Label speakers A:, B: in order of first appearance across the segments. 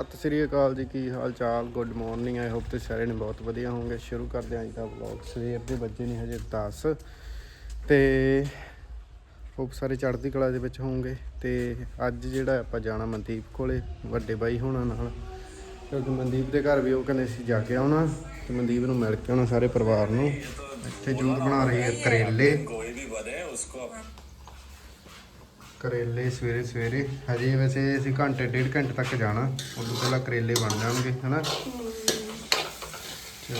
A: ਸਤਿ ਸ੍ਰੀ ਅਕਾਲ ਜੀ, ਕੀ ਹਾਲ ਚਾਲ? Good morning I hope ਤੁਸੀਂ ਸਾਰੇ ਨੇ ਬਹੁਤ ਵਧੀਆ ਹੋਵੋਗੇ। ਸ਼ੁਰੂ ਕਰਦੇ ਹਾਂ ਅੱਜ ਦਾ ਵਲੌਗ ਸਵੇਰ ਦੇ ਵੱਜੇ ਨੇ ਹਜੇ 10 ਤੇ ਹੋਪ ਸਾਰੇ ਚੜ੍ਹਦੀ ਕਲਾ ਦੇ ਵਿੱਚ ਹੋਵੋਗੇ। ਤੇ ਅੱਜ ਜਿਹੜਾ ਆਪਾਂ ਜਾਣਾ ਮਨਦੀਪ ਕੋਲੇ, ਵੱਡੇ ਬਾਈ ਹੋਣਾ ਨਾਲ। ਕਿਉਂਕਿ ਮਨਦੀਪ ਦੇ ਘਰ ਵੀ ਉਹ ਕਹਿੰਦੇ ਸੀ ਜਾ ਕੇ ਆਉਣਾ। ਤੇ ਮਨਦੀਪ ਨੂੰ ਮਿਲ ਕੇ ਆਉਣਾ ਸਾਰੇ ਪਰਿਵਾਰ ਨੂੰ। ਇੱਥੇ ਜੂਤ ਬਣਾ ਰਹੀ ਹੈ ਕਰੇਲੇ।
B: ਕੋਈ ਵੀ ਵਧੇ, ਉਸਕੋ
A: ਕਰੇਲੇ ਸਵੇਰੇ ਸਵੇਰੇ। ਹਜੇ ਵੈਸੇ ਅਸੀਂ ਘੰਟੇ ਡੇਢ ਘੰਟੇ ਤੱਕ ਜਾਣਾ। ਉਦੋਂ ਪਹਿਲਾਂ ਕਰੇਲੇ ਬਣ ਜਾਣਗੇ ਹਨਾ? ਚਲੋ।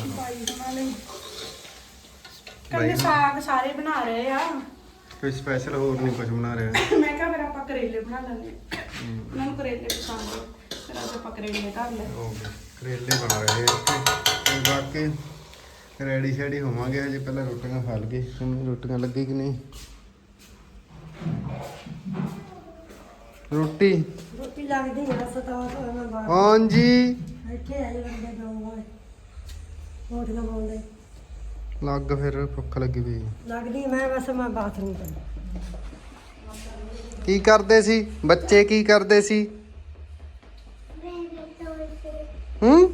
C: ਬਾਈ। ਬਣਾ ਲਈ ਕਹਿੰਦੇ ਸਾਗ ਸਾਰੇ ਬਣਾ ਰਹੇ ਆ।
A: ਕੋਈ ਸਪੈਸ਼ਲ ਹੋਰ ਨਹੀਂ ਕੁਝ ਬਣਾ ਰਿਹਾ?
C: ਮੈਂ ਕਿਹਾ ਫਿਰ ਆਪਾਂ ਕਰੇਲੇ ਬਣਾ ਲੈਂਦੇ। ਉਹਨਾਂ ਨੂੰ ਕਰੇਲੇ ਪਸੰਦ ਆ। ਫਿਰ ਅੱਜ ਆਪਾਂ ਕਰੇਲੇ
A: ਹੋ ਗਏ ਕਰੇਲੇ ਬਣਾ ਰਹੇ ਆ ਇੱਥੇ। ਤੇ ਬਾਕੀ ਰੈਡੀ ਸ਼ੈਡੀ ਹੋਵਾਂਗੇ। ਹਜੇ ਪਹਿਲਾਂ ਰੋਟੀਆਂ ਖਾ ਲਈਏ ਹੁਣ ਰੋਟੀਆਂ ਲੱਗੀ ਕਿ ਨਹੀਂ? ਰੋਟੀ?
D: ਰੋਟੀ ਲੱਗਦੀ ਹੈ ਸਤਾ ਤੋਂ ਮੈਂ ਬਾਹਰ।
A: ਹਾਂਜੀ।
D: ਇੱਥੇ ਆਏ ਬੰਦੇ ਜਾਉਂਗਾ ਰੋਟੀਆਂ ਪਾਉਂਦੇ।
A: ਲੱਗ ਫਿਰ ਭੁੱਖ ਲੱਗੀ ਪਈ
D: ਲੱਗਦੀ ਮੈਂ ਬਸ ਮੈਂ ਬਾਥਰੂਮ ਤੇ।
A: ਕੀ ਕਰਦੇ ਸੀ? ਬੱਚੇ ਕੀ ਕਰਦੇ ਸੀ? ਹੂੰ?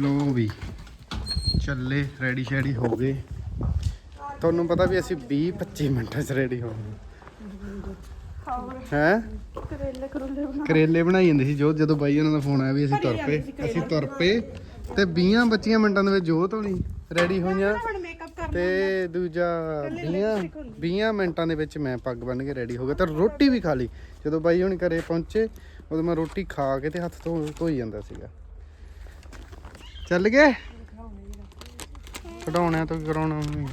A: ਲੋ ਵੀ ਚੱਲੇ ਰੈਡੀ ਸ਼ੈਡੀ ਹੋ ਗਏ। ਤੁਹਾਨੂੰ ਪਤਾ ਵੀ ਅਸੀਂ 20 25 ਮਿੰਟਾਂ 'ਚ ਰੈਡੀ ਹੋ ਗਏ। ਹੈ?
C: ਕਰੇਲੇ ਕਰੂਲੇ ਬਣਾ।
A: ਕਰੇਲੇ ਬਣਾਈ ਜਾਂਦੇ ਸੀ ਜੋਤ ਜਦੋਂ ਬਾਈ ਉਹਨਾਂ ਦਾ ਫੋਨ ਆਇਆ ਵੀ ਅਸੀਂ ਤੁਰ ਪਏ ਅਸੀਂ ਤੁਰ ਪਏ ਤੇ 20 25 ਮਿੰਟਾਂ ਦੇ ਵਿੱਚ ਜੋਤ ਹੋਣੀ ਰੈਡੀ ਹੋਈਆਂ ਤੇ ਦੂਜਾ 20 20 ਮਿੰਟਾਂ ਦੇ ਵਿੱਚ ਮੈਂ ਪੱਗ ਬੰਨ ਕੇ ਰੈਡੀ ਹੋ ਗਿਆ ਤੇ ਰੋਟੀ ਵੀ ਖਾ ਲਈ। ਜਦੋਂ ਬਾਈ ਹੁਣ ਘਰੇ ਪਹੁੰਚੇ ਉਦੋਂ ਮੈਂ ਰੋਟੀ ਖਾ ਕੇ ਤੇ ਹੱਥ ਧੋਈ ਜਾਂਦਾ ਸੀਗਾ। ਚੱਲ ਗਏ? ਖਡਾਉਣਿਆਂ ਤੋਂ ਕਰਾਉਣਾ ਵੀ।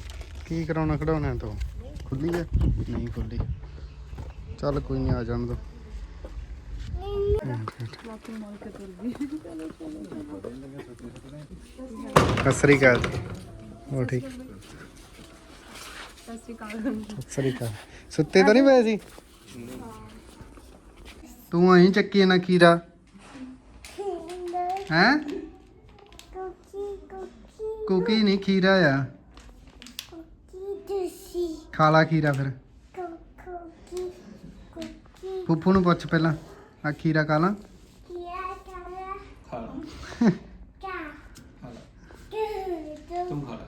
A: ਕੀ ਕਰਾਉਣਾ ਖਡਾਉਣਿਆਂ ਤੋਂ? ਖੁੱਲੀ ਹੈ ਨਹੀਂ ਖੁੱਲੀ। ਚੱਲ ਕੋਈ ਨਹੀਂ ਆ ਜਾਣ ਦੋ। ਸਤਿ ਸ੍ਰੀ ਅਕਾਲ ਠੀਕ? ਸਤਿ ਸ਼੍ਰੀ ਅਕਾਲ। ਸੁੱਤੇ ਤਾਂ ਨਹੀਂ ਪਏ ਸੀ? ਤੂੰ ਅਹੀਂ ਚੱਕੀ ਨਾ ਕੀਰਾ ਹੈ? ਕੁਕੀ ਨਹੀਂ ਖੀਰਾ ਆ।
E: ਕੁਕੀ ਤੁਸੀਂ।
A: ਖਾ ਲਾ ਖੀਰਾ ਫਿਰ।
E: ਕੁਕੀ ਕੁਕੀ।
A: ਫੁੱਫੂ ਨੂੰ ਪੁੱਛ ਪਹਿਲਾਂ ਆ ਖੀਰਾ ਖਾ ਲਾ।
E: ਖੀਰਾ ਖਾ ਲਾ। ਖਾ ਲਾ।
A: ਖਾ। ਲਾ। ਤੂੰ ਖਾ ਲਾ।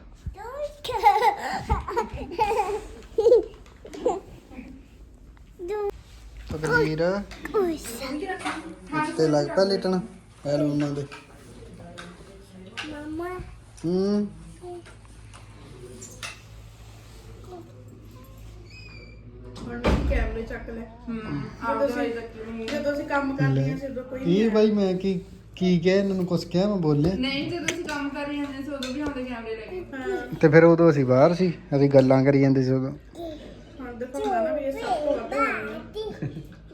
A: ਤਕਦੀਰ ਉੱਤੇ ਲੱਗਦਾ ਲੇਟਣਾ ਐਲਬਮਾਂ ਦੇ। ਹੂੰ।
C: ਹੁਣ ਵੀ ਕੈਮਰੇ ਚੱਕ ਲੈ। ਜਦੋਂ ਅਸੀਂ ਜਦੋਂ ਅਸੀਂ ਕੰਮ ਕਰਦੀਆਂ ਸੀ ਉਦੋਂ ਕੋਈ
A: ਇਹ ਬਾਈ ਮੈਂ ਕੀ ਕੀ ਕਿਹਾ? ਇਹਨਾਂ ਨੂੰ ਕੁਛ ਕਿਹਾ ਮੈਂ ਬੋਲਿਆ?
F: ਨਹੀਂ ਜਦੋਂ ਅਸੀਂ ਕੰਮ ਕਰ ਰਹੇ ਹੁੰਦੇ ਸੀ ਉਦੋਂ ਵੀ ਆਉਂਦੇ ਕੈਮਰੇ ਲੈ ਕੇ।
A: ਤੇ ਫਿਰ ਉਦੋਂ ਅਸੀਂ ਬਾਹਰ ਸੀ। ਅਸੀਂ ਗੱਲਾਂ ਕਰੀ ਜਾਂਦੇ ਸੀ ਉਦੋਂ।
C: ਹੁਣ ਦਿਖਾਉਂਦਾ ਨਾ ਵੀ ਇਹ ਸਭ ਤੋਂ ਵੱਧ ਹੋਣੀ।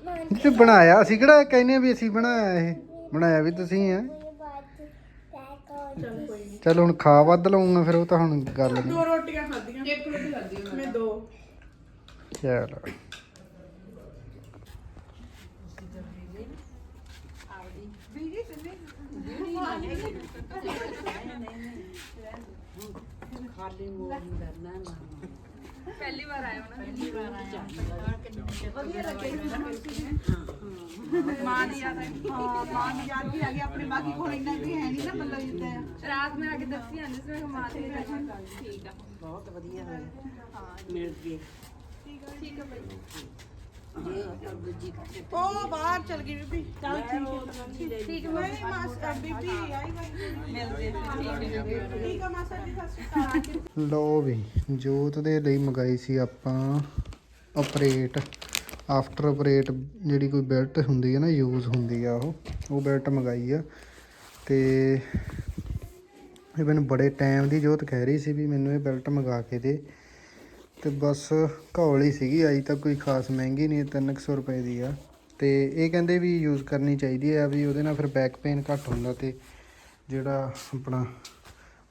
C: ਆ
A: ਤੇ ਬਣਾਇਆ ਅਸੀਂ ਕਿਹੜਾ? ਕਹਿੰਦੇ ਵੀ ਅਸੀਂ ਬਣਾਇਆ ਇਹ। ਬਣਾਇਆ ਵੀ ਤੁਸੀਂ ਆ।
C: ਚੱਲ
A: ਚਲ ਹੁਣ ਖਾ ਵੱਧ ਲਵਾਂਗਾ ਫਿਰ ਉਹ ਤਾਂ ਹੁਣ ਗੱਲ ਨਹੀਂ
C: ਦੋ ਰੋਟੀਆਂ ਖਾਧੀਆਂ।
F: ਇੱਕ ਰੋਟੀ ਖਾਦੀ
C: ਮੈਂ। ਦੋ।
A: ਚਲ।
F: ਪਹਿਲੀ ਵਾਰ ਆਇਆ ਹੋਣਾ ਪਹਿਲੀ ਵਾਰ ਆਇਆ ਮਾਂ ਦੀ ਯਾਦ ਆਈ।
C: ਹਾਂ ਮਾਂ ਦੀ ਯਾਦ ਵੀ ਆ ਗਈ। ਆਪਣੇ ਬਾਕੀ ਕੋਲ ਇੰਨਾ ਵੀ ਹੈ ਨਹੀਂ ਨਾ ਮਤਲਬ ਜਿੱਦਾਂ। ਆ
F: ਰਾਤ ਮੈਂ ਆ ਕੇ ਦੱਸੀ ਜਾਂਦੀ ਸੀ ਮੈਂ ਕਿਹਾ ਮਾਂ ਦੀ ਯਾਦ ਠੀਕ ਆ।
D: ਬਹੁਤ ਵਧੀਆ ਹੋਇਆ। ਮਿਲ ਗਏ
F: ਠੀਕ ਆ ਭਾਈ
C: ਉਹ ਬਾਹਰ ਚਲ ਗਈ ਬੀਬੀ। ਚੱਲ ਠੀਕ ਹੈ। ਠੀਕ ਹੈ ਨਹੀਂ ਮਾਸ ਬੀਬੀ ਆਈ ਗਈ ਮਿਲਦੇ ਠੀਕ ਹੈ ਮਾਸਾ ਜੀ ਸਤਿ ਸ਼੍ਰੀ ਅਕਾਲ।
A: ਲੋ ਵੀ ਜੋਤ ਦੇ ਲਈ ਮੰਗਾਈ ਸੀ ਆਪਾਂ ਆਪਰੇਟ ਆਫਟਰ ਆਪਰੇਟ ਜਿਹੜੀ ਕੋਈ ਬੈਲਟ ਹੁੰਦੀ ਹੈ ਨਾ ਯੂਜ਼ ਹੁੰਦੀ ਆ ਉਹ ਉਹ ਬੈਲਟ ਮੰਗਾਈ ਆ। ਤੇ ਇਹ ਮੈਨੂੰ ਬੜੇ ਟਾਈਮ ਦੀ ਜੋਤ ਕਹਿ ਰਹੀ ਸੀ ਵੀ ਮੈਨੂੰ ਇਹ ਬੈਲਟ ਮੰਗਾ ਕੇ ਦੇ। ਤੇ ਬਸ ਘੌਲ ਸੀਗੀ ਆਈ ਤਾਂ ਕੋਈ ਖਾਸ ਮਹਿੰਗੀ ਨਹੀਂ 300 ਰੁਪਏ ਦੀ ਆ। ਤੇ ਇਹ ਕਹਿੰਦੇ ਵੀ ਯੂਜ਼ ਕਰਨੀ ਚਾਹੀਦੀ ਆ ਵੀ ਉਹਦੇ ਨਾਲ ਫਿਰ ਬੈਕ ਪੇਨ ਘੱਟ ਹੁੰਦਾ ਤੇ ਜਿਹੜਾ ਆਪਣਾ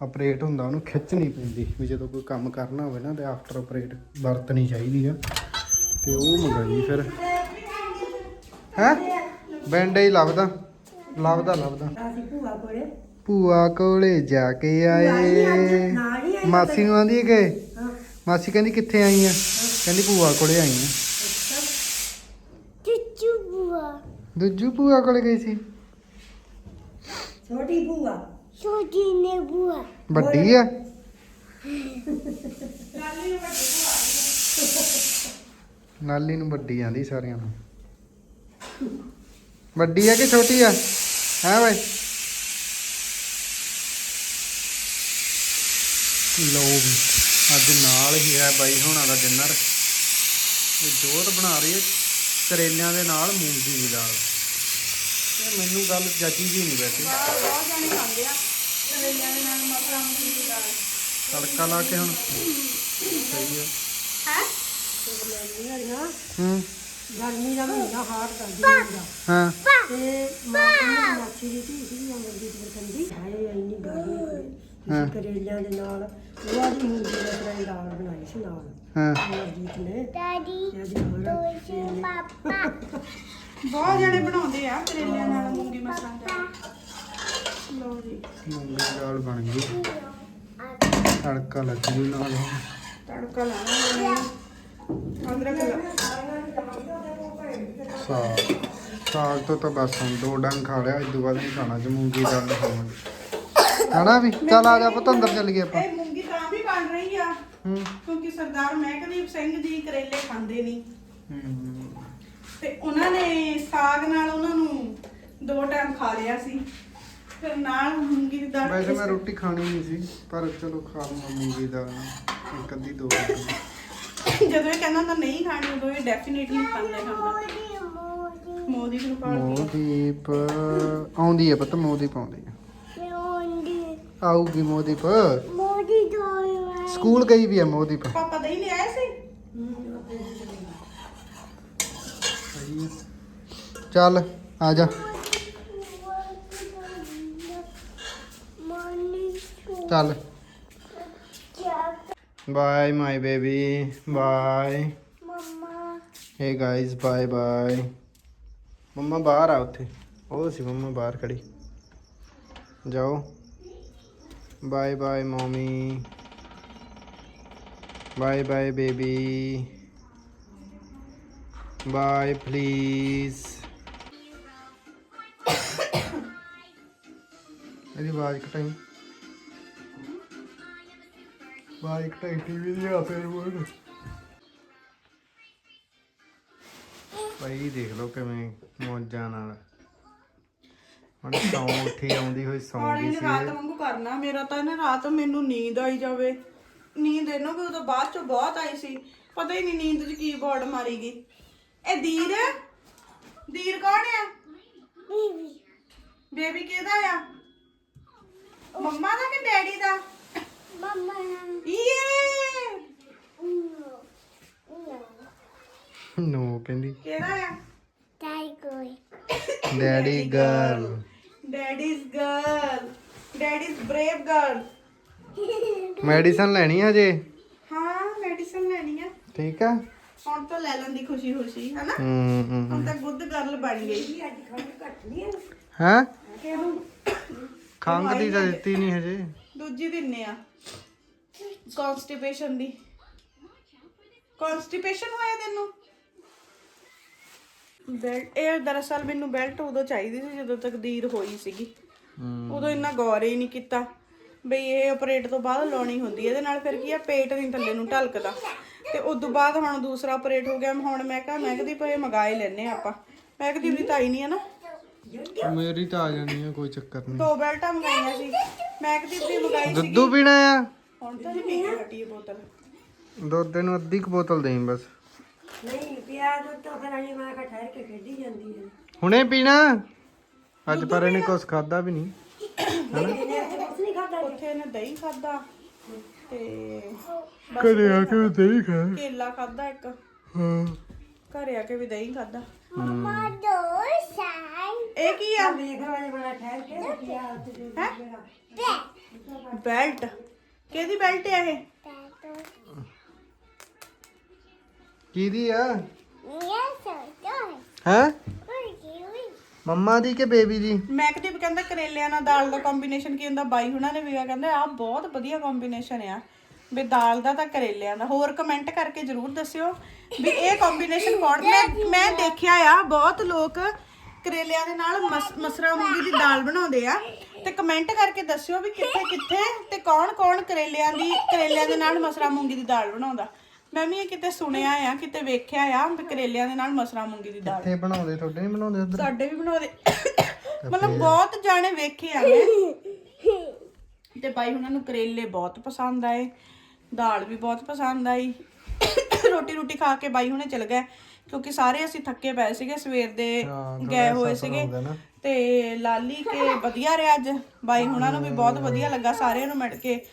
A: ਆਪਰੇਟ ਹੁੰਦਾ ਉਹਨੂੰ ਖਿੱਚ ਨਹੀਂ ਪੈਂਦੀ ਵੀ ਜਦੋਂ ਕੋਈ ਕੰਮ ਕਰਨਾ ਹੋਵੇ ਨਾ ਤੇ ਆਫਟਰ ਆਪਰੇਟ ਵਰਤਣੀ ਚਾਹੀਦੀ ਆ। ਤੇ ਉਹ ਮੰਗਾਈ ਫਿਰ। ਹੈ? ਬੈਂਡੇਜ ਲੱਭਦਾ ਲੱਭਦਾ ਲੱਭਦਾ।
D: ਅਸੀਂ ਭੂਆ ਕੋਲੇ।
A: ਭੂਆ ਕੋਲੇ ਜਾ ਕੇ ਆਏ। ਮਾਸੀ ਨੂੰ ਆਂਦੀ ਕਿ? ਮਾਸੀ ਕਹਿੰਦੀ ਕਿੱਥੇ ਆਈ ਆ? ਕਹਿੰਦੀ ਭੂਆ ਕੋਲੇ ਆਈ ਆ।
E: ਚੁੱਚੂ ਬੁਆ
A: ਦੂਜੂ ਭੂਆ ਕੋਲੇ ਗਈ ਸੀ।
D: ਛੋਟੀ ਭੂਆ।
E: ਛੋਟੀ ਨੇ ਬੁਆ
A: ਵੱਡੀ ਆ? ਨਾਲੀ ਨੂੰ ਵੱਡੀ ਆਂਦੀ ਸਾਰਿਆਂ ਨੂੰ। ਵੱਡੀ ਆ ਕਿ ਛੋਟੀ ਆ? ਹੈ ਵੇ ਵੀ। ਅੱਜ ਨਾਲ ਹੀ ਹੈ ਬਾਈ ਹੋਣਾ ਦਾ ਡਿਨਰ ਇਹ ਜੋਤ ਬਣਾ ਰਹੀ ਹੈ ਕਰੇਲਿਆਂ ਦੇ ਨਾਲ ਮੂੰਗੀ ਦੀ ਦਾਲ। ਇਹ ਮੈਨੂੰ ਗੱਲ ਜੱਜੀ ਜੀ ਨਹੀਂ ਵੈਸੇ।
C: ਬਹੁਤ ਜਾਣੇ ਖਾਂਦੇ ਆ ਕਰੇਲਿਆਂ ਦੇ ਨਾਲ ਮਸਲਾ ਮੂੰਗੀ ਦੀ ਦਾਲ।
A: ਤੜਕਾ ਲਾ ਕੇ ਹੁਣ। ਸਹੀ ਹੈ।
C: ਹੈ?
A: ਹੂੰ।
D: ਗਰਮੀ ਦਾ ਮਹੀਨਾ ਹਾਰ ਕਰਦੀ ਹੁੰਦਾ
A: ਹਾਂ।
D: ਤੇ ਮਾਂ ਨੂੰ ਮਾਛੀ ਦੀ ਧੀ ਸੀ ਅਮਰਜੀਤ ਬਰਕੰਦੀ ਹਾਏ ਇੰਨੀ ਗਰਮੀ
A: ਹਾਂ।
D: ਕਰੇਲਿਆਂ ਦੇ ਨਾਲ ਉਹ ਦੀ ਮੂੰਗੀ ਦਾ ਫਰਾਈ ਦਾਲ ਬਣਾਈ ਸੀ ਨਾਲ।
A: ਹਾਂ।
D: ਅਮਰਜੀਤ ਨੇ।
E: ਦਾਦੀ
D: ਤੇ ਅੱਜ ਹੋਰ
E: ਤੋਸ਼ੀ ਪਾਪਾ।
C: ਬਹੁਤ ਜਾਣੇ ਬਣਾਉਂਦੇ ਆ ਕਰੇਲਿਆਂ ਨਾਲ ਮੂੰਗੀ ਮਸਲਾ ਦਾ ਲਓ ਜੀ।
A: ਮੂੰਗੀ ਦੀ ਦਾਲ ਬਣ ਗਈ। ਤੜਕਾ ਲੱਗ ਜੂ ਨਾਲ। ਹੁਣ।
C: ਤੜਕਾ ਲਾਣਾ ਅਦਰਕ ਲਾ।
A: ਸਾਗ। ਸਾਗ ਤੋਂ ਤਾਂ ਬਸ ਹੁਣ ਦੋ ਡੰਗ ਖਾ ਲਿਆ ਇਸ ਤੋਂ ਬਾਅਦ ਨਹੀਂ ਖਾਣਾ ਜੇ ਮੂੰਗੀ ਦੀ ਦਾਲ ਨਹੀਂ ਖਾਵਾਂਗੇ। ਹਨਾ ਵੀ? ਚੱਲ ਆ ਜਾ ਪੁੱਤ ਅੰਦਰ ਚੱਲ ਗਏ ਆਪਾਂ
C: ਇਹ ਮੂੰਗੀ ਤਾਂ ਵੀ ਬਣ ਰਹੀ ਆ
A: ਹੂੰ
C: ਕਿਉਂਕਿ ਸਰਦਾਰ ਮਹਿਕਦੀਪ ਸਿੰਘ ਜੀ ਕਰੇਲੇ ਖਾਂਦੇ ਨਹੀਂ।
A: ਹੂੰ।
C: ਤੇ ਉਹਨਾਂ ਨੇ ਸਾਗ ਨਾਲ ਉਹਨਾਂ ਨੂੰ ਦੋ ਟਾਈਮ ਖਾ ਲਿਆ ਸੀ। ਫਿਰ ਨਾਲ ਮੂੰਗੀ ਦੀ ਦਾਲ
A: ਵੈਸੇ ਮੈਂ ਰੋਟੀ ਖਾਣੀ ਨਹੀਂ ਸੀ ਪਰ ਚਲੋ ਖਾ ਲਵਾਂ ਮੂੰਗੀ ਦੀ ਦਾਲ ਨਾਲ। ਇੱਕ ਅੱਧੀ ਦੋ।
C: ਜਦੋਂ ਇਹ ਕਹਿੰਦਾ ਹੁੰਦਾ ਨਹੀਂ ਖਾਣੀ ਉਦੋਂ ਇਹ ਡੈਫੀਨਿਟਲੀ ਖਾਂਦਾ ਹੀ ਖਾਂਦਾ।
E: ਮੋਦੀ
C: ਨੂੰ
A: ਮੋਦੀਪ ਆਉਂਦੀ ਹੈ ਪੁੱਤ ਮੋਦੀਪ ਆਉਂਦੀ ਹੈ
E: ਮੋਦੀ
A: ਆਊਗੀ ਮੋਦੀਪ।
E: ਮੋਦੀ ਦੋਏ
A: ਸਕੂਲ ਗਈ ਵੀ ਹੈ ਮੋਦੀਪ
C: ਪਾਪਾ ਦਹੀਂ ਲੈ ਆਏ ਸੀ
A: ਸਹੀ ਹੈ। ਚੱਲ ਆ ਜਾ
E: ਮੋਨੀ
A: ਚੱਲ
E: ਚੱਕ
A: bye my baby bye
E: mama
A: hey guys bye bye mama ਬਾਹਰ ਆ ਉੱਥੇ ਉਹ ਸੀ ਮੰਮਾ ਬਾਹਰ ਖੜੀ ਜਾਓ bye bye mummy bye bye baby bye please ਇਹਦੀ ਆਵਾਜ਼ ਘਟਾਈ ਆਵਾਜ਼ ਘਟਾਈ ਟੀਵੀ ਦੀ ਆ ਫੇਰ ਬੋਲ। ਭਾਈ ਦੇਖ ਲਓ ਕਿਵੇਂ ਮੌਜਾਂ ਨਾਲ। ਹੁਣ ਸੌਂ ਉੱਠੀ ਆਉਂਦੀ ਹੋਈ ਸੌਂ ਗਈ ਸੀ।
C: ਰਾਤ ਵਾਂਗੂ ਕਰਨਾ ਮੇਰਾ ਤਾਂ ਨਾ ਰਾਤ ਮੈਨੂੰ ਨੀਂਦ ਆਈ ਜਾਵੇ। ਨੀਂਦ ਇਹਨੂੰ ਵੀ ਉਦੋਂ ਬਾਅਦ ਚ ਬਹੁਤ ਆਈ ਸੀ। ਪਤਾ ਹੀ ਨਹੀਂ ਨੀਂਦ ਚ ਕੀ ਬੋਰਡ ਮਾਰੀ ਗਈ। ਇਹ ਦੀਰ ਦੀਰ ਕੌਣ ਆ?
E: ਬੀਬੀ।
C: ਬੇਬੀ ਕਿਹਦਾ ਆ? ਮੰਮਾ ਦਾ ਕਿ ਡੈਡੀ ਦਾ?
E: ਮਮਾ
C: ਇਹ
E: ਨੋ ਨੋ
A: ਨੋ ਕਹਿੰਦੀ
C: ਕਿਹੜਾ ਆ?
E: ਤਾਈ ਕੋਈ
A: daddy girl
C: daddy's girl daddy's brave girl
A: medicine ਲੈਣੀ ਹਜੇ?
C: ਹਾਂ ਮੈਡੀਸਨ ਲੈਣੀ ਆ।
A: ਠੀਕ ਆ?
C: ਹੁਣ ਤਾਂ ਲੈ ਲੈਂਦੀ ਖੁਸ਼ੀ ਖੁਸ਼ੀ ਹਨਾ?
A: ਹੂੰ ਹੂੰ
C: ਹੁਣ ਤਾਂ ਗੁੱਡ ਗਰਲ ਬਣ ਗਈ।
A: ਹੈ? ਖੰਗ ਦੀ ਤਾਂ ਦਿੱਤੀ ਨਹੀਂ ਹਜੇ।
C: ਦੂਜੀ ਦਿੰਨੇ ਆ। ਕਨਸਟੀਪੇਸ਼ਨ ਦੀ। ਕਨਸਟੀਪੇਸ਼ਨ ਹੋਇਆ ਤੈਨੂੰ? ਬੈਲਟ ਇਹ ਦਰਅਸਲ ਮੈਨੂੰ ਬੈਲਟ ਉਦੋਂ ਚਾਹੀਦੀ ਸੀ ਜਦੋਂ ਤਕਦੀਰ ਹੋਈ ਸੀਗੀ। ਉਦੋਂ ਇੰਨਾ ਗੌਰ ਹੀ ਨਹੀਂ ਕੀਤਾ। ਬਈ ਇਹ ਆਪਰੇਟ ਤੋਂ ਬਾਅਦ ਲਾਉਣੀ ਹੁੰਦੀ ਹੈ। ਇਹਦੇ ਨਾਲ ਫਿਰ ਕੀ ਆ ਪੇਟ ਨਹੀਂ ਥੱਲੇ ਨੂੰ ਢਲਕਦਾ। ਤੇ ਉਸ ਤੋਂ ਬਾਅਦ ਹੁਣ ਦੂਸਰਾ ਆਪਰੇਟ ਹੋ ਗਿਆ। ਹੁਣ ਮੈਂ ਕਿਹਾ ਮੈਂ ਕਹਦੀ ਪਏ ਮੰਗਾਏ ਲੈਨੇ ਆਪਾਂ। ਮੈਂ ਕਹਦੀ ਵੀ ਤਾਂ ਹੀ ਨਹੀਂ ਹੈ ਨਾ?
A: ਮੇਰੀ ਤਾਂ ਆ ਜਾਣੀ ਆ ਕੋਈ ਚੱਕਰ ਨਹੀਂ।
C: ਦੋ ਬੈਲਟਾਂ ਮੰਗਾਈਆਂ ਸੀ। ਮੈਂ ਕਹਦੀ ਵੀ ਮੰਗਾਈ ਸੀ
A: ਦੁੱਧੂ ਪੀਣਾ ਆ?
C: ਹੁਣ ਤਾਂ ਜੀ ਪੀ ਕੇ ਹਟੀ ਬੋਤਲ।
A: ਦੁੱਧ ਨੂੰ ਅੱਧੀ ਕੁ ਬੋਤਲ ਦੇਈਂ ਬਸ।
D: ਨਹੀਂ ਪਿਆ ਦੁੱਧ ਤਾਂ ਫਿਰ ਅਲੀ ਮੈਂ ਕਿਹਾ ਠਹਿਰ ਕੇ ਖੇਡੀ ਜਾਂਦੀ ਹੈ।
A: ਹੁਣੇ ਪੀਣਾ? ਅੱਜ ਪਰ ਇਹਨੇ ਕੁਛ ਖਾਦਾ ਵੀ ਨਹੀਂ।
C: ਉੱਥੇ ਇਹਨੇ ਦਹੀਂ ਖਾਦਾ ਤੇ
A: ਘਰੇ ਆ ਕੇ ਦਹੀਂ ਖਾ
C: ਕੇਲਾ ਖਾਦਾ ਇੱਕ।
A: ਹਾਂ।
C: ਘਰੇ ਆ ਕੇ ਵੀ ਦਹੀਂ ਖਾਦਾ
E: ਮਮਾ ਦੋ ਸਾਈ
C: ਇਹ ਕੀ ਆ?
D: ਵੇਖ ਵਾਲੇ ਬੜਾ ਠਹਿਰ ਕੇ
C: ਹੈ? ਬੈਲਟ। ਕਿਹਦੀ ਬੈਲਟ ਹੈ ਇਹ?
A: ਕਿਹਦੀ ਆ ਹੈ? ਮੰਮਾ ਦੀ ਕਿ ਬੇਬੀ ਦੀ?
C: ਮੈਕਦੀਪ ਕਹਿੰਦਾ ਕਰੇਲਿਆਂ ਨਾਲ ਦਾਲ ਦਾ ਕੰਬੀਨੇਸ਼ਨ ਕੀ ਹੁੰਦਾ? ਬਾਈ ਹੁਣਾਂ ਨੇ ਵੀ ਕਿਹਾ ਕਹਿੰਦੇ ਆ ਬਹੁਤ ਵਧੀਆ ਕੰਬੀਨੇਸ਼ਨ ਆ। ਵੀ ਦਾਲ ਦਾ ਤਾਂ ਕਰੇਲਿਆਂ ਦਾ। ਹੋਰ ਕਮੈਂਟ ਕਰਕੇ ਜਰੂਰ ਦੱਸਿਓ ਵੀ ਇਹ ਕੰਬੀਨੇਸ਼ਨ ਕੌਣ ਮੈਂ ਮੈਂ ਦੇਖਿਆ ਆ, ਬਹੁਤ ਲੋਕ ਕਰੇਲਿਆਂ ਦੇ ਨਾਲ ਮਸ- ਮਸਰਾ ਮੂੰਗੀ ਦੀ ਦਾਲ ਬਣਾਉਂਦੇ ਆ। ਤੇ ਕਮੈਂਟ ਕਰਕੇ ਦੱਸਿਓ ਵੀ ਕਿੱਥੇ ਕਿੱਥੇ ਤੇ ਕੌਣ ਕੌਣ ਕਰੇਲਿਆਂ ਦੀ ਕਰੇਲਿਆਂ ਦੇ ਨਾਲ ਮਸਰਾ ਮੂੰਗੀ ਦੀ ਦਾਲ ਬਣਾਉਂਦਾ। ਮੈਂ ਵੀ ਇਹ ਕਿਤੇ ਸੁਣਿਆ ਆ ਕਿਤੇ ਵੇਖਿਆ ਆ ਵੀ ਕਰੇਲਿਆਂ ਦੇ ਨਾਲ ਮਸਰਾ ਮੂੰਗੀ ਦੀ ਦਾਲ।
A: ਇੱਥੇ ਬਣਾਉਂਦੇ? ਤੁਹਾਡੇ ਨਹੀਂ ਬਣਾਉਂਦੇ ਉਧਰ
C: ਸਾਡੇ ਵੀ ਬਣਾਉਂਦੇ। ਮਤਲਬ ਬਹੁਤ ਜਾਣੇ ਵੇਖੇ ਆ ਮੈਂ ਤੇ ਬਾਈ ਉਹਨਾਂ ਨੂੰ ਕਰੇਲੇ ਬਹੁਤ ਪਸੰਦ ਆਏ ਦਾਲ ਵੀ ਬਹੁਤ ਪਸੰਦ ਆਈ। ਰੋਟੀ ਰੋਟੀ ਖਾ ਕੇ ਬਾਈ ਹੁਣੇ ਚਲ ਗਏ ਕਿਉਂਕਿ ਸਾਰੇ ਅਸੀਂ ਥੱਕੇ ਪਏ ਸੀਗੇ ਸਵੇਰ ਦੇ ਗਏ ਹੋਏ ਸੀਗੇ। ਤੇ ਲਾਲੀ ਕੇ ਵਧੀਆ ਰਿਹਾ ਅੱਜ। ਬਾਈ ਹੁਣਾਂ ਨੂੰ ਵੀ ਬਹੁਤ ਵਧੀਆ ਲੱਗਾ ਸਾਰਿਆਂ ਨੂੰ ਮਿਲ ਕੇ।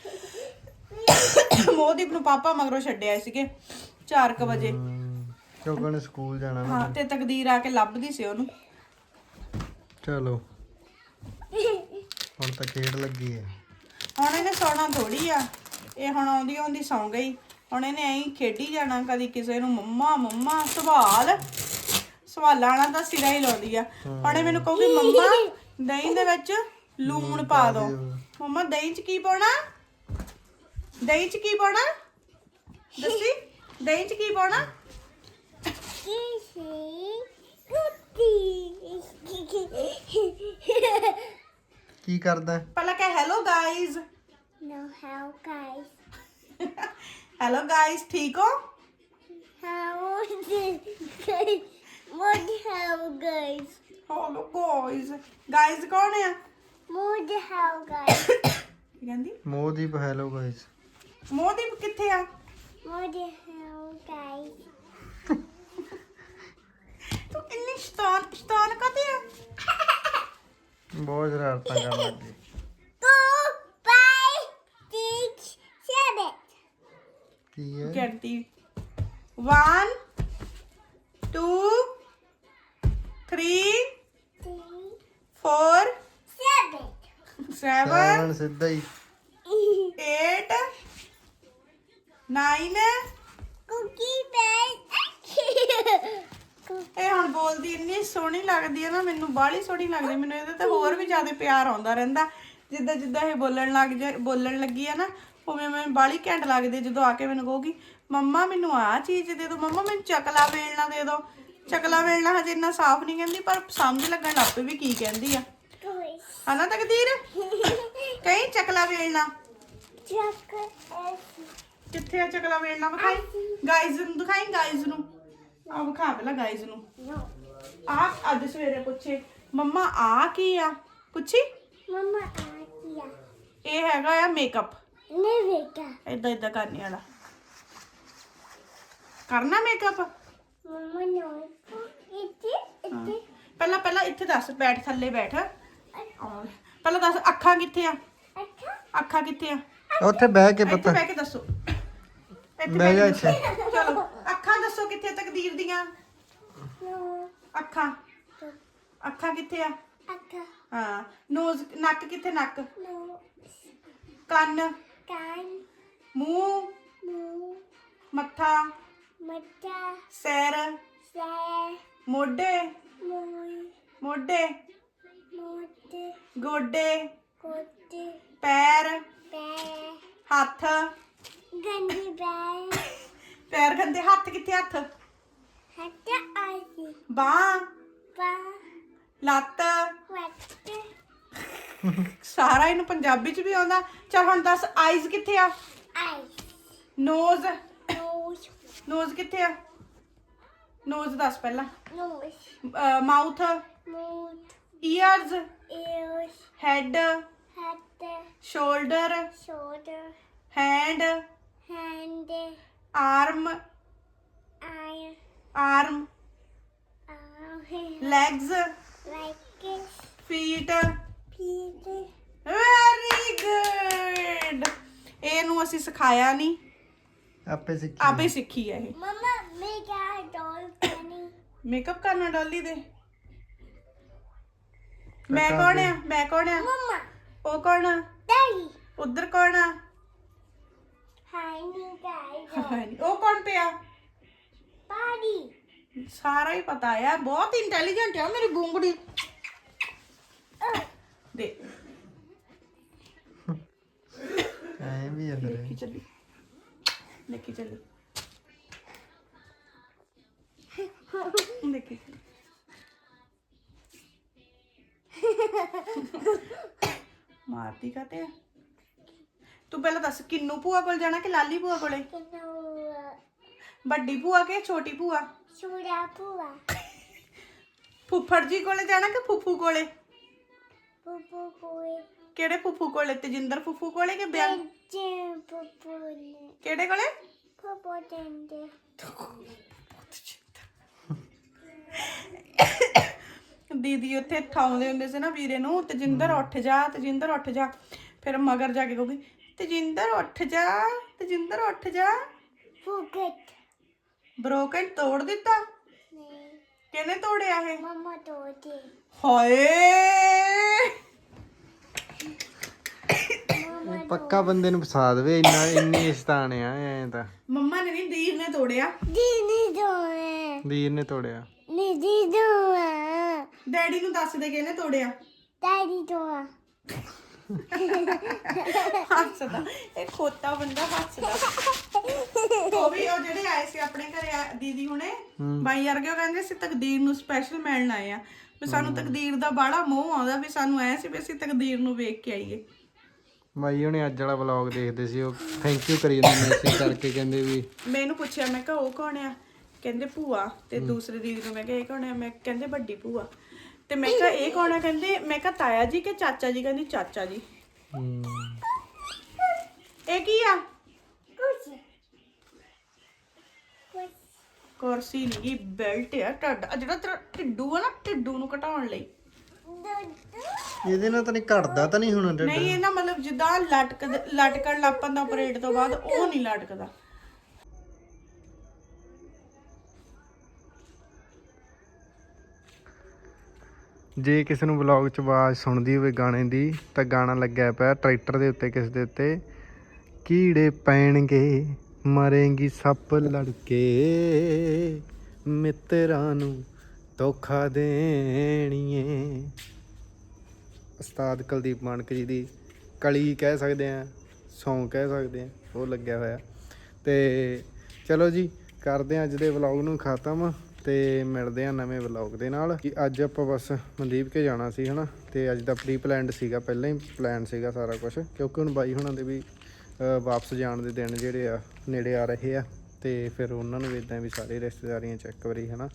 C: ਮੋਦੀਪ ਨੂੰ ਪਾਪਾ ਮਗਰੋਂ ਛੱਡਿਆ ਸੀਗੇ 4:00 ਵਜੇ।
A: ਕਿਉਂਕਿ ਸਕੂਲ ਜਾਣਾ ਨਾ
C: ਹਾਂ ਤੇ ਤਕਦੀਰ ਆ ਕੇ ਲੱਭਦੀ ਸੀ ਉਹਨੂੰ।
A: ਚਲੋ। ਹੁਣ ਤਾਂ ਖੇਡ ਲੱਗੀ ਹੈ
C: ਹੁਣ ਇਹਨੇ ਸੌਣਾ ਥੋੜੀ ਆ। ਇਹ ਹੁਣ ਆਉਂਦੀ ਆਉਂਦੀ ਸੌਂ ਗਈ। ਹੁਣ ਇਹਨੇ ਐਂ ਖੇਡੀ ਜਾਣਾ ਕਦੀ ਕਿਸੇ ਨੂੰ। ਮੰਮਾ ਮੰਮਾ ਸਵਾਲ। ਸਵਾਲਾਂ ਵਾਲਾ ਤਾਂ ਸਿਰਾ ਹੀ ਲਾਉਂਦੀ ਆ। ਹੁਣ ਇਹ ਮੈਨੂੰ ਕਹੂਗੀ ਮੰਮਾ ਦਹੀਂ ਦੇ ਵਿੱਚ ਲੂਣ ਪਾ ਦਿਓ। ਮੰਮਾ ਦਹੀਂ 'ਚ ਕੀ ਪਾਉਣਾ? ਦਹੀਂ 'ਚ ਕੀ ਪਾਉਣਾ ਦੱਸੀ ਦਹੀਂ 'ਚ ਕੀ ਪਾਉਣਾ.
A: ਕੀ ਕਰਦਾ
C: ਪਹਿਲਾਂ ਕਹਿ hello guys
E: no, how guys?
C: Hello guys ਠੀਕ ਹੋ
E: How guys? What how guys?
C: Hello guys guys ਕੌਣ ਆ
E: What how guys?
C: ਕੀ ਕਹਿੰਦੀ
A: ਮੋਦੀਪ ਹੈਲੋ ਗਾਇਸ
C: ਮੋਦੀਪ ਕਿੱਥੇ ਆ
E: What how guys?
C: ਤੂੰ ਇੰਨੀ ਸ਼ਤਾਨ ਸ਼ਤਾਨ ਕਾਤੇ ਆ
A: ਬਹੁਤ ਸ਼ਰਾਰਤਾਂ ਕਰਨ ਲੱਗ
E: Go by six seven.
A: ਕੀ ਹੈ
C: ਗਿਣਤੀ 1 2 3
E: Three,
C: 4
E: seven.
C: 7
A: ਸੈਵਨ ਸਿੱਧਾ ਹੀ
C: 9
E: Cookie bag.
C: ਇਹ ਹੁਣ ਬੋਲਦੀ ਇੰਨੀ ਸੋਹਣੀ ਲੱਗਦੀ ਹੈ ਨਾ ਮੈਨੂੰ ਬਾਹਲੀ ਸੋਹਣੀ ਲੱਗਦੀ ਮੈਨੂੰ ਇਹਦੇ ਤੇ ਹੋਰ ਵੀ ਜ਼ਿਆਦਾ ਪਿਆਰ ਆਉਂਦਾ ਰਹਿੰਦਾ। ਜਿੱਦਾਂ ਜਿੱਦਾਂ ਇਹ ਬੋਲਣ ਲੱਗ ਜਾ ਬੋਲਣ ਲੱਗੀ ਹੈ ਨਾ ਉਵੇਂ ਮੈਂ ਬਾਹਲੀ ਘੈਂਟ ਲੱਗਦੀ ਜਦੋਂ ਆ ਕੇ ਮੈਨੂੰ ਕਹੂਗੀ ਮੰਮਾ ਮੈਨੂੰ ਆਹ ਚੀਜ਼ ਦੇ ਦਿਓ। ਮੰਮਾ ਮੈਨੂੰ ਚਕਲਾ ਵੇਲਣਾ ਦੇ ਦਿਓ। ਚਕਲਾ ਵੇਲਣਾ ਹਜੇ ਇੰਨਾ ਸਾਫ਼ ਨਹੀਂ ਕਹਿੰਦੀ ਪਰ ਸਮਝ ਲੱਗਣ ਲੱਗ ਪਈ ਵੀ ਕੀ ਕਹਿੰਦੀ ਆ. ਹਨਾ ਤਕਦੀਰ? ਕਹੀਂ ਚਕਲਾ ਵੇਲਣਾ।
E: Chocolate.
C: ਕਿੱਥੇ ਆ ਚਕਲਾ ਵੇਲਣਾ ਵਿਖਾਈ? ਗਾਇਜ਼ ਨੂੰ ਦਿਖਾਈ ਗਾਇਜ਼ ਨੂੰ। ਆ ਵਿਖਾ ਪਹਿਲਾਂ ਗਾਇਜ਼ ਨੂੰ. ਆ ਅੱਜ ਸਵੇਰੇ ਪੁੱਛੇ ਮੰਮਾ ਆ ਕੀ ਆ? ਪੁੱਛੀ?
E: Mama Akia.
C: ਇਹ ਹੈਗਾ ਆ ਮੇਕਅਪ
E: Nevika.
C: ਇਦਾਂ ਇਦਾਂ ਕਰਨੇ ਵਾਲਾ। ਕਰਨਾ makeup
E: Mama no. Iti, iti.
C: ਪਹਿਲਾਂ ਪਹਿਲਾਂ ਇੱਥੇ ਦੱਸ ਬੈਠ ਥੱਲੇ ਬੈਠ। ਪਹਿਲਾਂ ਦੱਸ ਅੱਖਾਂ ਕਿੱਥੇ ਆ. ਅੱਖਾਂ ਕਿੱਥੇ ਆ?
A: ਉੱਥੇ ਬਹਿ ਕੇ
C: ਇੱਥੇ
A: ਪਤਾ।
C: ਬਹਿ ਕੇ ਦੱਸੋ। ਇੱਥੇ
A: ਬਹਿ ਜਾ। ਇੱਥੇ
C: ਚਲੋ ਅੱਖਾਂ ਦੱਸੋ ਕਿੱਥੇ ਤਕਦੀਰ ਦੀਆਂ. ਅੱਖਾਂ ਅੱਖਾਂ ਕਿੱਥੇ ਆ
E: Aka.
C: ਹਾਂ ਨੋਜ਼ ਨੱਕ ਕਿੱਥੇ ਨੱਕ
E: No.
C: ਕੰਨ
E: Kan.
C: ਮੂੰਹ
E: Mu.
C: ਮੱਥਾ
E: Mata.
C: ਸਿਰ
E: Se.
C: ਮੋਢੇ. ਮੋਢੇ
E: Mote.
C: ਗੋਡੇ
E: Kote.
C: ਪੈਰ
E: Bear.
C: ਹੱਥ
E: Gandhi bear.
C: ਪੈਰ ਗੰਦੇ ਹੱਥ ਕਿੱਥੇ ਹੱਥ
E: Hata asi.
C: ਬਾਹ
E: Ba.
C: ਲੱਤ
E: Wate.
C: ਸਾਰਾ ਇਹਨੂੰ ਪੰਜਾਬੀ ਚ ਵੀ ਆਉਂਦਾ ਚਲ ਹੁਣ ਦੱਸ ਆਈਜ਼ ਕਿੱਥੇ ਆ
E: Eyes.
C: ਨੋਜ਼. ਨੋਜ਼ ਕਿੱਥੇ ਆ ਨੋਜ਼ ਦੱਸ ਪਹਿਲਾਂ
E: Nose.
C: Mouth
E: Mouth.
C: Ears
E: Ears.
C: Head
E: Head.
C: Shoulder
E: Shoulder.
C: Hand
E: Hand.
C: Arm
E: Eye.
C: Arm
E: Arm.
C: Legs
E: Like.
C: Feet
E: Feet.
C: Very good ਇਹਨੂੰ ਅਸੀਂ ਸਿਖਾਇਆ ਨਹੀਂ
A: ਆਪੇ ਸਿੱਖੀ
C: ਆਪੇ ਸਿੱਖੀ ਹੈ ਇਹ
E: Mama, make a doll funny.
C: Makeup ਕਰਨਾ ਡੋਲੀ ਦੇ ਮੈਂ ਕੌਣ ਆ ਮੈਂ ਕੌਣ ਆ
E: Mama.
C: ਉਹ ਕੌਣ ਆ
E: Daddy.
C: ਉਧਰ ਕੌਣ ਆ ਉਹ ਕੌਣ ਪਿਆ?
E: Body.
C: ਸਾਰਾ ਹੀ ਪਤਾ ਆ ਬਹੁਤ ਇੰਟੈਲੀਜੈਂਟ ਆ ਮੇਰੀ ਬੂੰਗੜੀ ਦੇ।
A: ਐ ਵੀ ਅੰਦਰ
C: ਦੇਖੀ ਚੱਲੀ। ਦੇਖੀ ਚੱਲੀ। ਦੇਖੀ। ਮਾਰਦੀ ਕਾਤੇ ਆ? ਤੂੰ ਪਹਿਲਾਂ ਦੱਸ ਕਿੰਨੂ ਭੂਆ ਕੋਲ ਜਾਣਾ ਕਿ ਲਾਲੀ ਭੂਆ ਕੋਲੇ?
E: ਕਿਨੂੰ
C: ਵੱਡੀ ਭੂਆ ਕਿ ਛੋਟੀ ਭੂਆ?
E: ਚੂੜਾ ਪੂਆ
C: ਫੁੱਫੜ ਜੀ ਕੋਲੇ ਜਾਣਾ ਕਿ ਫੁੱਫੂ ਕੋਲੇ?
E: ਪੁੱਪੂ ਕੋਏ
C: ਕਿਹੜੇ ਫੁੱਫੂ ਕੋਲੇ? ਤੇਜਿੰਦਰ ਫੁੱਫੂ ਕੋਲੇ ਕਿ ਬਿਆਨ?
E: ਜੇ ਪੁੱਪੂ ਨੇ
C: ਕਿਹੜੇ ਕੋਲੇ?
E: ਪੁੱਪੂ ਟੰਦੇ
C: ਦੀਦੀ ਉੱਥੇ ਠਾਉਂਦੇ ਹੁੰਦੇ ਸੀ ਨਾ ਵੀਰੇ ਨੂੰ ਤੇਜਿੰਦਰ ਉੱਠ ਜਾ ਤੇਜਿੰਦਰ ਉੱਠ ਜਾ। ਫਿਰ ਮਗਰ ਜਾ ਕੇ ਕਹੂਗੀ ਤੇਜਿੰਦਰ ਉੱਠ ਜਾ ਤੇਜਿੰਦਰ ਉੱਠ ਜਾ।
E: ਫੁਗਟ
C: ਬ੍ਰੋਕਨ ਤੋੜ ਦਿੱਤਾ?
E: ਨਹੀਂ।
C: ਕਿਹਨੇ ਤੋੜਿਆ ਇਹ?
E: ਮਮਾ ਤੋਤੇ
C: ਹਾਏ!
A: ਪੱਕਾ ਬੰਦੇ ਨੂੰ ਫਸਾ ਦੇਵੇ ਇੰਨਾ ਇੰਨੀ ਇਸਤਾਨ ਆ ਐ ਤਾਂ।
C: ਮੰਮਾ ਨੇ ਨਹੀਂ ਦੀਰ ਨੇ ਤੋੜਿਆ।
E: ਦੀਨੀ ਦੋਏ
A: ਵੀਰ ਨੇ ਤੋੜਿਆ।
E: ਨੀਦੀ ਦੋਆ
C: ਡੈਡੀ ਨੂੰ ਦੱਸ ਦੇ ਕਿਹਨੇ ਤੋੜਿਆ।
E: ਡੈਡੀ ਦੋਆ
C: ਹੱਸਦਾ। ਇਹ ਖੋਤਾ ਬੰਦਾ ਹੱਸਦਾ। ਉਹ ਵੀ ਉਹ ਜਿਹੜੇ ਆਏ ਸੀ ਆਪਣੇ ਘਰੇ ਆ- ਦੀਦੀ ਹੁਣੇ ਬਾਈ ਵਰਗੇ ਉਹ ਕਹਿੰਦੇ ਸੀ ਤਕਦੀਰ ਨੂੰ ਸਪੈਸ਼ਲ ਮਿਲਣ ਆਏ ਆ। ਵੀ ਸਾਨੂੰ ਤਕਦੀਰ ਦਾ ਬਾੜਾ ਮੋਹ ਆਉਂਦਾ ਵੀ ਸਾਨੂੰ ਐ ਸੀ ਵੀ ਅਸੀਂ ਤਕਦੀਰ ਨੂੰ ਵੇਖ ਕੇ ਆਈਏ।
A: ਬਾਈ ਉਹਨੇ ਅੱਜ ਵਾਲਾ ਵਲੌਗ ਦੇਖਦੇ ਸੀ ਉਹ ਥੈਂਕ ਯੂ ਕਰੀ ਜਾਂਦੇ ਮੈਸੇਜ ਕਰਕੇ ਕਹਿੰਦੇ ਵੀ
C: ਮੈਂ ਇਹਨੂੰ ਪੁੱਛਿਆ ਮੈਂ ਕਿਹਾ ਉਹ ਕੌਣ ਆ? ਕਹਿੰਦੇ ਭੂਆ ਤੇ ਦੂਸਰੇ ਦੀਦੀ ਨੂੰ ਮੈਂ ਕਿਹਾ ਇਹ ਕੌਣ ਆ? ਮੈਂ ਕਹਿੰਦੇ ਵੱਡੀ ਭੂਆ। ਤੇ ਮੈਂ ਕਿਹਾ ਇਹ ਕੌਣ ਆ ਕਹਿੰਦੇ ਮੈਂ ਕਿਹਾ ਤਾਇਆ ਜੀ ਕਿ ਚਾਚਾ ਜੀ? ਕਹਿੰਦੀ ਚਾਚਾ ਜੀ।
A: ਹਮ,
C: ਇਹ ਕੀ ਆ? ਕੁਰਸੀ। ਨਹੀਂ ਬੈਲਟ ਆ ਟੱਡ ਆ ਜਿਹੜਾ ਤੇਰਾ ਢਿੱਡੂ ਆ ਨਾ ਢਿੱਡੂ ਨੂੰ ਘਟਾਉਣ ਲਈ।
A: ਇਹਦੇ ਨਾਲ ਤਾਂ ਨਹੀਂ ਘਟਦਾ ਤਾਂ ਨਹੀਂ ਹੁਣ ਢਿੱਡ?
C: ਨਹੀਂ ਇਹ ਨਾ ਮਤਲਬ ਜਿੱਦਾਂ ਲਟਕ ਲਟਕਣ ਲੱਪਨ ਦਾ ਆਪਰੇਟ ਤੋਂ ਬਾਅਦ ਉਹ ਨਹੀਂ ਲਟਕਦਾ।
A: ਜੇ ਕਿਸੇ ਨੂੰ ਵਲੌਗ 'ਚ ਆਵਾਜ਼ ਸੁਣਦੀ ਹੋਵੇ ਗਾਣੇ ਦੀ, ਤਾਂ ਗਾਣਾ ਲੱਗਿਆ ਪਿਆ ਟਰੈਕਟਰ ਦੇ ਉੱਤੇ ਕਿਸ ਦੇ ਉੱਤੇ। ਕੀੜੇ ਪੈਣਗੇ, ਮਰੇਂਗੀ ਸੱਪ ਲੜਕੇ। ਮਿੱਤਰਾਂ ਨੂੰ ਧੋਖਾ ਦੇਣੀਏ। ਉਸਤਾਦ ਕੁਲਦੀਪ ਮਾਨਕ ਜੀ ਦੀ ਕਲੀ ਕਹਿ ਸਕਦੇ ਆ ਸੌਂਗ ਕਹਿ ਸਕਦੇ ਆ ਉਹ ਲੱਗਿਆ ਹੋਇਆ। ਤੇ ਚਲੋ ਜੀ, ਕਰਦੇ ਆ ਅੱਜ ਦੇ ਵਲੌਗ ਨੂੰ ਖਤਮ। ਤੇ ਮਿਲਦੇ ਆ ਨਵੇਂ ਵਲੌਗ ਦੇ ਨਾਲ ਕਿ ਅੱਜ ਆਪਾਂ ਬਸ ਮਨਦੀਪ ਕੇ ਜਾਣਾ ਸੀ, ਹਨਾ? ਤੇ ਅੱਜ ਦਾ ਪ੍ਰੀ ਪਲਾਨਡ ਸੀਗਾ, ਪਹਿਲਾਂ ਹੀ ਪਲਾਨ ਸੀਗਾ ਸਾਰਾ ਕੁਝ ਕਿਉਂਕਿ ਹੁਣ ਬਾਈ ਹੁਣਾਂ ਦੇ ਵੀ ਵਾਪਸ ਜਾਣ ਦੇ ਦਿਨ ਜਿਹੜੇ ਆ, ਨੇੜੇ ਆ ਰਹੇ ਆ, ਤੇ ਫਿਰ ਉਹਨਾਂ ਨੂੰ ਵੀ ਇਦਾਂ ਵੀ ਸਾਰੇ ਰਿਸ਼ਤੇਦਾਰੀਆਂ ਚ ਇੱਕ ਵਾਰੀ, ਹਨਾ,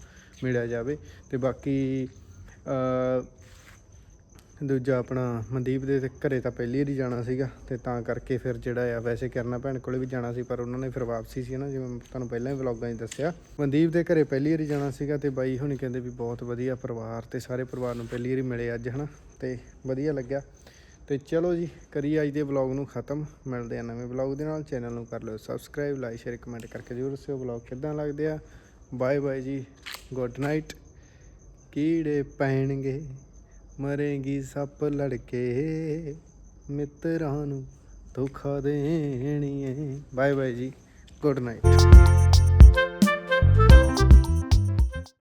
A: ਮਿਲਿਆ ਜਾਵੇ। ਤੇ ਬਾਕੀ ਦੂਜਾ ਆਪਣਾ ਮਨਦੀਪ ਦੇ ਤੇ ਘਰੇ ਤਾਂ ਪਹਿਲੀ ਵਾਰੀ ਜਾਣਾ ਸੀਗਾ ਤੇ ਤਾਂ ਕਰਕੇ ਫਿਰ ਜਿਹੜਾ ਆ ਵੈਸੇ ਕਰਨਾ ਭੈਣ ਕੋਲੇ ਵੀ ਜਾਣਾ ਸੀ, ਪਰ ਉਹਨਾਂ ਨੇ ਫਿਰ ਵਾਪਸੀ ਸੀ ਨਾ, ਜਿਵੇਂ ਤੁਹਾਨੂੰ ਪਹਿਲਾਂ ਹੀ ਵਲੌਗਾਂ 'ਚ ਦੱਸਿਆ। ਮਨਦੀਪ ਦੇ ਘਰੇ ਪਹਿਲੀ ਵਾਰੀ ਜਾਣਾ ਸੀਗਾ ਤੇ ਬਾਈ ਹੁਣੀ ਕਹਿੰਦੇ ਵੀ ਬਹੁਤ ਵਧੀਆ ਪਰਿਵਾਰ ਤੇ ਸਾਰੇ ਪਰਿਵਾਰ ਨੂੰ ਪਹਿਲੀ ਵਾਰੀ ਮਿਲੇ ਅੱਜ, ਹਨਾ? ਤੇ ਵਧੀਆ ਲੱਗਿਆ। ਤੇ ਚਲੋ ਜੀ, ਕਰੀਏ ਅੱਜ ਦੇ ਵਲੌਗ ਨੂੰ ਖਤਮ। ਮਿਲਦੇ ਆ ਨਵੇਂ ਵਲੌਗ ਦੇ ਨਾਲ। ਚੈਨਲ ਨੂੰ ਕਰ ਲਿਓ ਸਬਸਕ੍ਰਾਈਬ, ਲਾਈਕ, ਸ਼ੇਅਰ, ਕਮੈਂਟ ਕਰਕੇ ਜ਼ਰੂਰ ਦੱਸਿਓ। ਵਲੌਗ ਕਿੱਦਾਂ ਲੱਗਦੇ ਆ? ਬਾਏ ਬਾਏ ਜੀ। Good night. ਕੀੜੇ ਪੈਣਗੇ। ਮਰੇਗੀ ਸੱਪ ਲੜਕੇ ਮਿੱਤਰਾਂ ਨੂੰ ਧੋਖਾ ਦੇਣੀਏ। ਬਾਏ ਬਾਏ ਜੀ ਗੁੱਡ ਨਾਈਟ।